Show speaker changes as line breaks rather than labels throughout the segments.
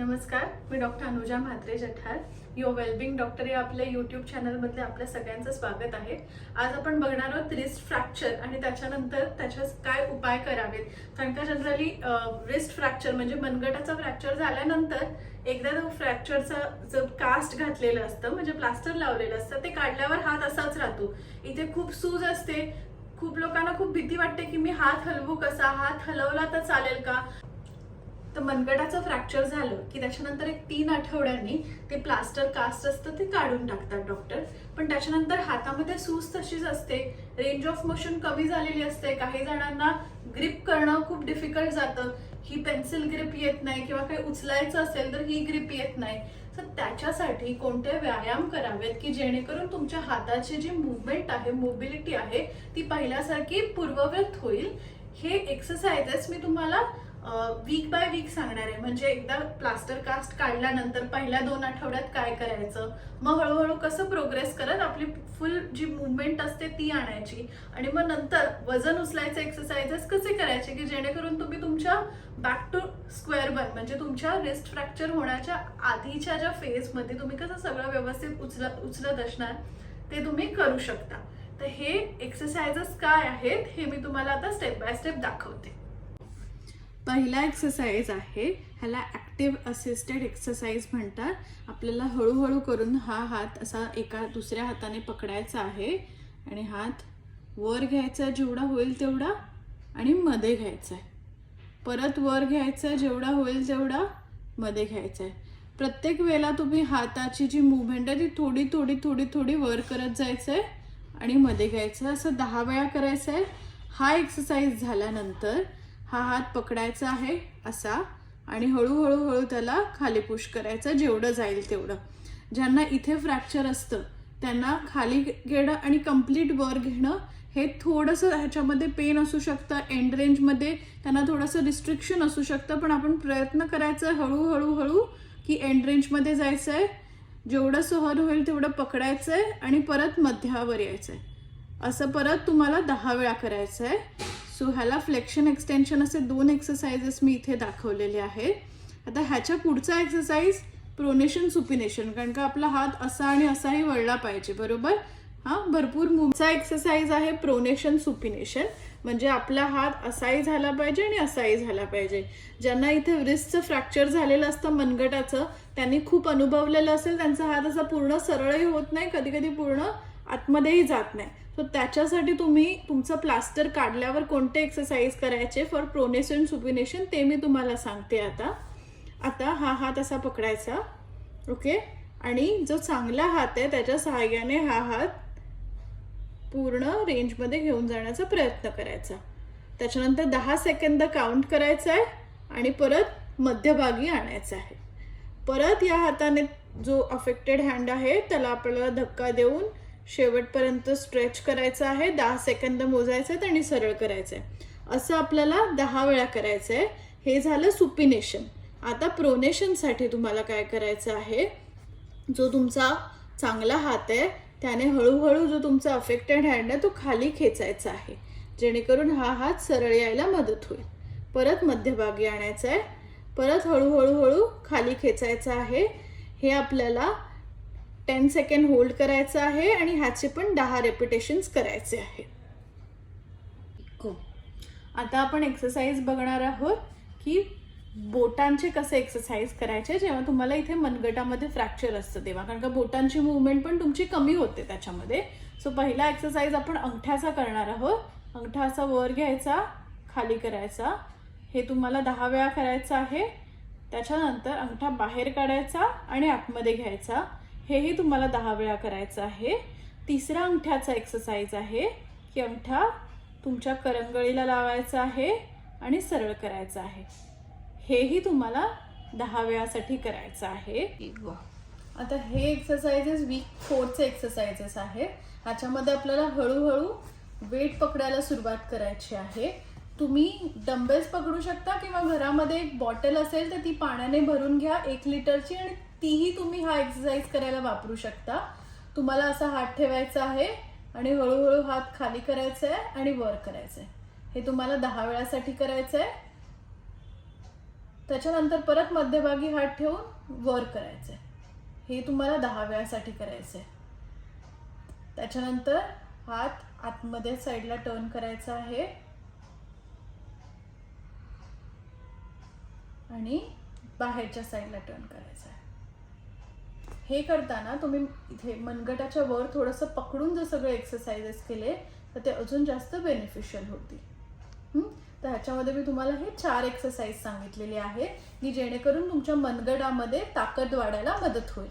नमस्कार मी doctor Anuja Mhatre Jathar. Your wellbeing doctor या आपल्या यूट्यूब चॅनलमधले आपल्या सगळ्यांचं स्वागत आहे. आज आपण बघणार आहोत रिस्ट फ्रॅक्चर आणि त्याच्यानंतर त्याच्यात काय उपाय करावेत. कारण का जनरली रिस्ट फ्रॅक्चर म्हणजे मनगटाचा फ्रॅक्चर झाल्यानंतर एकदा तो फ्रॅक्चरचा जो कास्ट घातलेलं असतं म्हणजे प्लास्टर लावलेलं असतं ते काढल्यावर हात असाच राहतो. इथे खूप सूज असते. खूप लोकांना खूप भीती वाटते की मी हात हलवू कसा? हात हलवला तर चालेल का? तर मनगटाचं फ्रॅक्चर झालं की त्याच्यानंतर एक तीन आठवड्यांनी ते प्लास्टर कास्ट असतं ते काढून टाकतात डॉक्टर पण त्याच्यानंतर हातामध्ये सूज तशीच असते. रेंज ऑफ मोशन कमी झालेली असते. काही जणांना ग्रिप करणं खूप डिफिकल्ट जातं. ही पेन्सिल ग्रिप येत नाही किंवा काही उचलायचं असेल तर ही ग्रिप येत नाही. तर त्याच्यासाठी कोणते व्यायाम करावेत की जेणेकरून तुमच्या हाताची जी मुवमेंट आहे मोबिलिटी आहे ती पहिल्यासारखी पूर्ववत होईल? हे एक्सरसाइजेस मी तुम्हाला वीक बाय वीक सांगणार आहे. म्हणजे एकदा प्लास्टर कास्ट काढल्यानंतर पहिल्या दोन आठवड्यात काय करायचं? मग हळूहळू कसं प्रोग्रेस करत आपली फुल जी मुवमेंट असते ती आणायची. आणि मग नंतर वजन उचलायचे एक्सरसाइजेस कसे करायचे की जेणेकरून तुम्ही तुमच्या बॅक टू स्क्वेअर वन म्हणजे तुमच्या रिस्ट फ्रॅक्चर होण्याच्या आधीच्या ज्या फेजमध्ये तुम्ही कसं सगळं व्यवस्थित उचल उचलत असणार ते तुम्ही करू शकता. तर हे एक्सरसाइजेस काय आहेत हे मी तुम्हाला आता स्टेप बाय स्टेप दाखवते. पहिला एक्सरसाइज आहे. ह्याला ॲक्टिव्ह असिस्टेड एक्सरसाइज म्हणतात. आपल्याला हळूहळू करून हा हात असा एका दुसऱ्या हाताने पकडायचा आहे. आणि हात वर घ्यायचा जेवढा होईल तेवढा आणि मध्ये घ्यायचा आहे. परत वर घ्यायचा जेवढा होईल तेवढा मध्ये घ्यायचा आहे. प्रत्येक वेळेला तुम्ही हाताची जी मुवमेंट आहे ती थोडी थोडी थोडी थोडी वर करत जायचं आहे आणि मध्ये घ्यायचं आहे. असं दहा वेळा करायचं आहे. हा एक्सरसाइज झाल्यानंतर हा हात पकडायचा आहे असा आणि हळूहळू हळू त्याला खाली पुश करायचं जेवढं जाईल तेवढं. ज्यांना इथे फ्रॅक्चर असतं त्यांना खाली घेणं आणि कंप्लीट वर घेणं हे थोडंसं ह्याच्यामध्ये पेन असू शकतं एंड रेंजमध्ये त्यांना थोडंसं रिस्ट्रिक्शन असू शकतं पण आपण प्रयत्न करायचा आहे हळूहळू हळू की एंड रेंजमध्ये जायचं आहे जेवढं सहन होईल तेवढं पकडायचं आहे आणि परत मध्यावर यायचं आहे असं परत तुम्हाला दहा वेळा करायचं आहे सो ह्याला फ्लेक्शन एक्सटेन्शन असे दोन एक्सरसाइजेस मी इथे दाखवलेले आहेत. आता ह्याच्या पुढचा एक्सरसाइज प्रोनेशन सुपिनेशन कारण का आपला हात असा आणि असाही वळला पाहिजे बरोबर? हा भरपूर मुमचा एक्सरसाइज आहे प्रोनेशन सुपिनेशन म्हणजे आपला हात असाही झाला पाहिजे आणि असाही झाला पाहिजे. ज्यांना इथे रिस्कचं फ्रॅक्चर झालेलं असतं मनगटाचं त्यांनी खूप अनुभवलेलं असेल त्यांचा हात असा पूर्ण सरळही होत नाही कधी कधी पूर्ण आतमध्येही जात नाही. सो त्याच्यासाठी तुम्ही तुमचं प्लास्टर काढल्यावर कोणते एक्सरसाइज करायचे? फॉर प्रोनेशन सुपिनेशन ते मी तुम्हाला सांगते आता. आता हा हात असा पकडायचा. ओके आणि जो चांगला हात आहे त्याच्या सहाय्याने हा हात पूर्ण रेंजमध्ये घेऊन जाण्याचा प्रयत्न करायचा. त्याच्यानंतर दहा सेकंद काउंट करायचा आहे आणि परत मध्यभागी आणायचं आहे. परत या हाताने जो अफेक्टेड हँड आहे त्याला आपल्याला धक्का देऊन शेवटपर्यंत स्ट्रेच करायचं आहे दहा सेकंद मोजायचं आहेत आणि सरळ करायचं आहे. असं आपल्याला दहा वेळा करायचं आहे. हे झालं सुपिनेशन आता प्रोनेशनसाठी तुम्हाला काय करायचं आहे? जो तुमचा चांगला हात आहे त्याने हळूहळू जो तुमचा अफेक्टेड हँड आहे तो खाली खेचायचा आहे. जेणेकरून हा हात सरळ यायला मदत होईल. परत मध्यभागी आणायचा आहे. परत हळूहळू हळू खाली खेचायचा आहे. हे आपल्याला टेन सेकंड होल्ड करायचं आहे आणि ह्याचे पण दहा रेपिटेशन्स करायचे आहे. आता आपण एक्सरसाइज बघणार आहोत की बोटांचे कसे एक्सरसाइज करायचे जेव्हा तुम्हाला इथे मनगटामध्ये फ्रॅक्चर असतं तेव्हा. कारण का बोटांची मुवमेंट पण तुमची कमी होते त्याच्यामध्ये. सो पहिला एक्सरसाइज आपण अंगठ्याचा करणार आहोत. अंगठा असा वर घ्यायचा खाली करायचा. हे तुम्हाला दहा वेळा करायचं आहे. त्याच्यानंतर अंगठा बाहेर काढायचा आणि आतमध्ये घ्यायचा. हेही तुम्हाला दहा वेळा करायचं आहे. तिसरा अंगठ्याचा एक्सरसाइज आहे की अंगठा तुमच्या करंगळीला लावायचा आहे आणि सरळ करायचं आहे. हेही तुम्हाला दहा वेळासाठी करायचं आहे. आता हे एक्सरसाइजेस वीक फोरचे एक्सरसाइजेस आहे. ह्याच्यामध्ये आपल्याला हळूहळू वेट पकडायला सुरुवात करायची आहे. तुम्ही डंबेल्स पकडू शकता किंवा घरामध्ये एक बॉटल असेल तर ती पाण्याने भरून घ्या. एक लिटरची आणि तीही तुम्ही हा एक्सरसाइज करायला वापरू शकता. तुम्हाला असा हात ठेवायचा आहे आणि हळूहळू हात खाली करायचा आहे आणि वर करायचं आहे. हे तुम्हाला दहा वेळासाठी करायचं आहे. त्याच्यानंतर परत मध्यभागी हात ठेवून वर करायचं हे तुम्हाला दहा वेळासाठी करायचं आहे. त्याच्यानंतर हात आतमध्ये साईडला टर्न करायचा आहे. आणि बाहेरच्या साईडला टर्न करायचा आहे. हे करताना तुम्ही इथे मनगटाच्या वर थोडंसं पकडून जर सगळे एक्सरसाइजेस केले तर ते अजून जास्त बेनिफिशियल होतील? तर ह्याच्यामध्ये मी तुम्हाला हे चार एक्सरसाइज सांगितलेले आहे की जेणेकरून तुमच्या मनगटामध्ये ताकद वाढायला मदत होईल.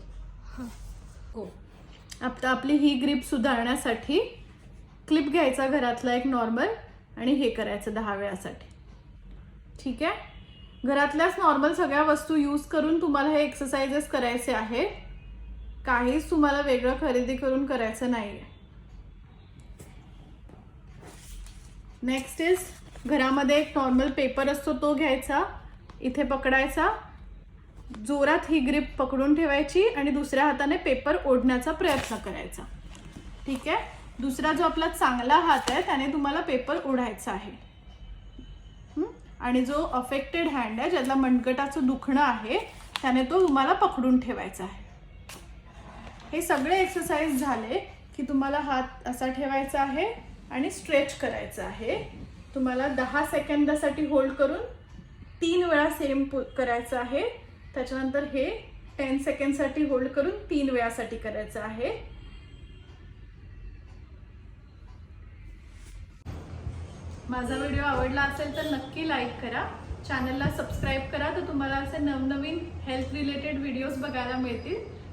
हो.
आता आपली ही ग्रीप सुधारण्यासाठी क्लिप घ्यायचा घरातला एक नॉर्मल आणि हे करायचं दहा वेळासाठी. ठीक आहे? घरातल्याच नॉर्मल सगळ्या वस्तू यूज करून तुम्हाला हे एक्सरसाइजेस करायचे आहे काहीच तुम्हाला वेगळं खरेदी करून करायचं नाही आहे नेक्स्ट इज घरामध्ये एक नॉर्मल पेपर असतो तो घ्यायचा इथे पकडायचा जोरात ही ग्रीप पकडून ठेवायची आणि दुसऱ्या हाताने पेपर ओढण्याचा प्रयत्न करायचा. ठीक आहे? दुसरा जो आपला चांगला हात आहे त्याने तुम्हाला पेपर ओढायचा आहे. आणि जो अफेक्टेड हँड आहे ज्याला मनगटाचं दुखणं आहे त्याने तो तुम्हाला पकडून ठेवायचा आहे. हे सगळे एक्सरसाइज झाले की तुम्हाला हात असा ठेवायचा आहे आणि स्ट्रेच करायचा आहे. तुम्हाला दहा सेकंदासाठी होल्ड करून तीन वेळा सेम करायचं आहे. त्याच्यानंतर हे टेन सेकंडसाठी होल्ड करून तीन वेळासाठी करायचं आहे. माझा व्हिडिओ आवडला असेल तर नक्की लाईक करा. चॅनलला सबस्क्राईब करा तर तुम्हाला असे नवनवीन हेल्थ रिलेटेड व्हिडिओज बघायला मिळतील.